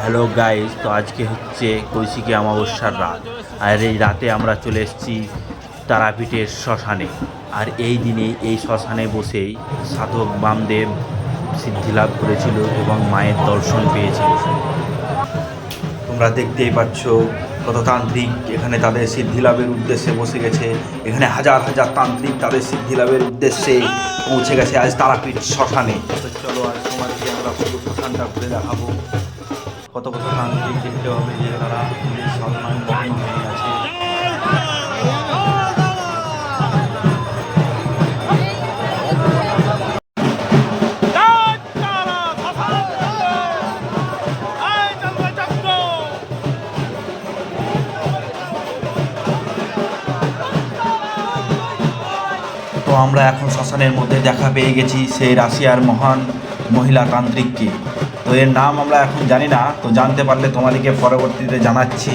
Hello guys তো আজকে হচ্ছে কৌশিকী অমাবস্যার রাত। আর এই রাতে আমরা চলে এসেছি তারাপীঠের শ্মশানে। আর এই দিনে এই শ্মশানে বসেই সাধক বামদেব সিদ্ধি লাভ করেছিল এবং মায়ের দর্শন পেয়েছিল। তোমরা দেখতেই পাচ্ছ কত তান্ত্রিক এখানে তাদের সিদ্ধি লাভের উদ্দেশ্যে বসে গেছে। এখানে হাজার হাজার তান্ত্রিক তাদের সিদ্ধি লাভের উদ্দেশ্যে পৌঁছে গেছে আজ তারাপীঠ শ্মশানে। চলো আজ তোমাদেরকে আমরা পুরো শ্মশানটা ঘুরে দেখাবো। কত কত তান্ত্রিক দেখতে হবে যে তারা পুলিশ সাধনায় হয়ে আছে। তো আমরা এখন শ্মশানের মধ্যে দেখা পেয়ে গেছি সেই রাশিয়ার মহান মহিলা তান্ত্রিককে। তো এর নাম আমরা এখন জানি না তো জানতে পারলে তোমাদেরকে পরবর্তীতে জানাচ্ছি।